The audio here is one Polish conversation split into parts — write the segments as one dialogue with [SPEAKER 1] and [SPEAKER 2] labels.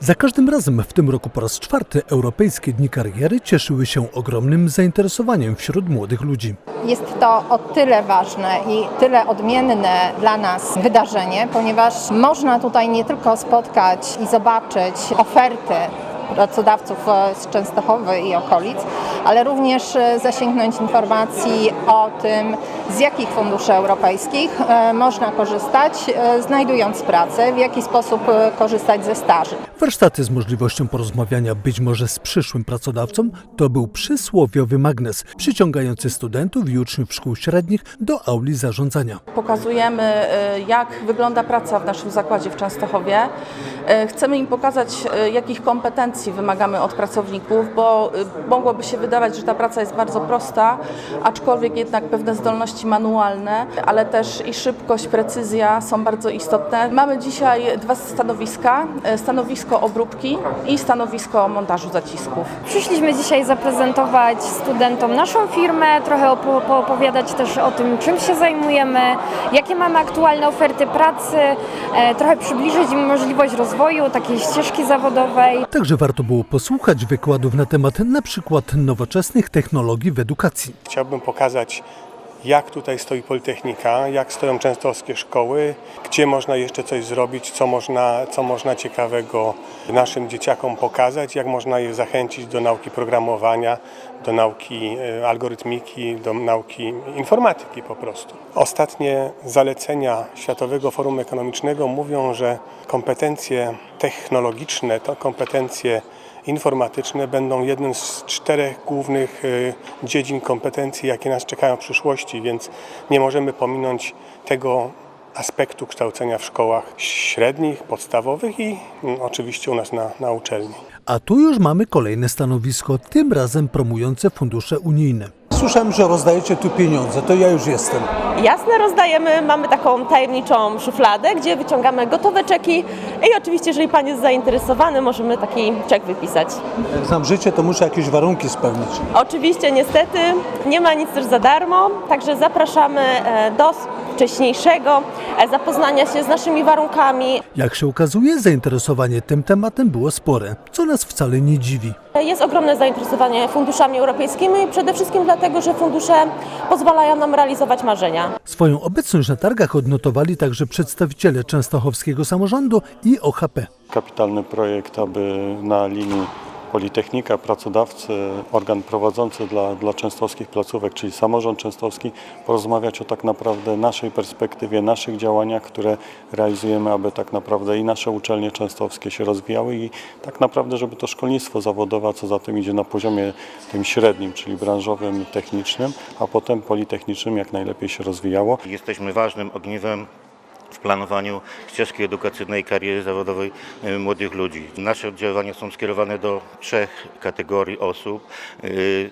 [SPEAKER 1] Za każdym razem w tym roku po raz czwarty Europejskie Dni Kariery cieszyły się ogromnym zainteresowaniem wśród młodych ludzi.
[SPEAKER 2] Jest to o tyle ważne i tyle odmienne dla nas wydarzenie, ponieważ można tutaj nie tylko spotkać i zobaczyć oferty pracodawców e, z Częstochowy i okolic, ale również e, zasięgnąć informacji o tym, z jakich funduszy europejskich e, można korzystać, e, znajdując pracę, w jaki sposób e, korzystać ze staży.
[SPEAKER 1] Warsztaty z możliwością porozmawiania być może z przyszłym pracodawcą to był przysłowiowy magnes przyciągający studentów i uczniów szkół średnich do auli zarządzania.
[SPEAKER 3] Pokazujemy, jak wygląda praca w naszym zakładzie w Częstochowie. Chcemy im pokazać, jakich kompetencji wymagamy od pracowników, bo mogłoby się wydawać, że ta praca jest bardzo prosta, aczkolwiek jednak pewne zdolności manualne, ale też i szybkość, precyzja są bardzo istotne. Mamy dzisiaj dwa stanowiska, y, stanowisko obróbki i stanowisko montażu zacisków.
[SPEAKER 4] Przyszliśmy dzisiaj zaprezentować studentom naszą firmę, trochę opo- poopowiadać też o tym, czym się zajmujemy, jakie mamy aktualne oferty pracy, e, trochę przybliżyć im możliwość rozwoju, takiej ścieżki zawodowej.
[SPEAKER 1] Także warto było posłuchać wykładów na temat na przykład nowoczesnych technologii w edukacji.
[SPEAKER 5] Chciałbym pokazać, jak tutaj stoi Politechnika, jak stoją częstochowskie szkoły, gdzie można jeszcze coś zrobić, co można, co można ciekawego naszym dzieciakom pokazać, jak można je zachęcić do nauki programowania, do nauki e, algorytmiki, do nauki informatyki po prostu. Ostatnie zalecenia Światowego Forum Ekonomicznego mówią, że kompetencje technologiczne to kompetencje informatyczne będą jednym z czterech głównych y, dziedzin kompetencji, jakie nas czekają w przyszłości, więc nie możemy pominąć tego aspektu kształcenia w szkołach średnich, podstawowych i mm, oczywiście u nas na, na uczelni.
[SPEAKER 1] A tu już mamy kolejne stanowisko, tym razem promujące fundusze unijne.
[SPEAKER 6] Słyszałem, że rozdajecie tu pieniądze, to ja już jestem.
[SPEAKER 7] Jasne, rozdajemy. Mamy taką tajemniczą szufladę, gdzie wyciągamy gotowe czeki i oczywiście, jeżeli Pan jest zainteresowany, możemy taki czek wypisać.
[SPEAKER 6] Jak znam życie, to muszę jakieś warunki spełnić.
[SPEAKER 7] Oczywiście, niestety, nie ma nic też za darmo, także zapraszamy e, do wcześniejszego e, zapoznania się z naszymi warunkami.
[SPEAKER 1] Jak się okazuje, zainteresowanie tym tematem było spore, co nas wcale nie dziwi.
[SPEAKER 7] E, Jest ogromne zainteresowanie funduszami europejskimi, przede wszystkim dlatego, że fundusze pozwalają nam realizować marzenia.
[SPEAKER 1] Swoją obecność na targach odnotowali także przedstawiciele częstochowskiego samorządu i OHP.
[SPEAKER 8] kapitalny projekt, aby na linii Politechnika, pracodawcy, organ prowadzący dla, dla częstochowskich placówek, czyli samorząd częstochowski, porozmawiać o tak naprawdę naszej perspektywie, naszych działaniach, które realizujemy, aby tak naprawdę i nasze uczelnie częstochowskie się rozwijały i tak naprawdę, żeby to szkolnictwo zawodowe, co za tym idzie na poziomie tym średnim, czyli branżowym, technicznym, a potem politechnicznym jak najlepiej się rozwijało.
[SPEAKER 9] Jesteśmy ważnym ogniwem w planowaniu ścieżki edukacyjnej i kariery zawodowej e, młodych ludzi. Nasze oddziaływania są skierowane do trzech kategorii osób, e,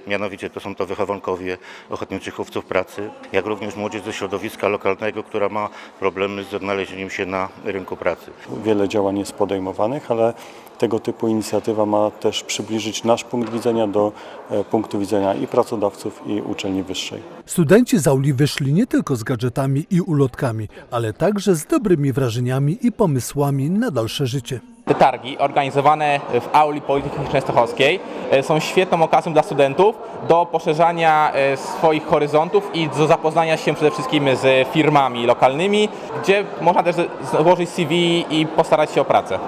[SPEAKER 9] mianowicie to są to wychowankowie ochotniczych chówców pracy, jak również młodzież ze środowiska lokalnego, która ma problemy z odnalezieniem się na rynku pracy.
[SPEAKER 8] Wiele działań jest podejmowanych, ale tego typu inicjatywa ma też przybliżyć nasz punkt widzenia do e, punktu widzenia i pracodawców, i uczelni wyższej.
[SPEAKER 1] Studenci z auli wyszli nie tylko z gadżetami i ulotkami, ale także z dobrymi wrażeniami i pomysłami na dalsze życie.
[SPEAKER 10] Te targi organizowane w auli Politechniki Częstochowskiej e, są świetną okazją dla studentów do poszerzania e, swoich horyzontów i do zapoznania się przede wszystkim z firmami lokalnymi, gdzie można też złożyć CV i postarać się o pracę.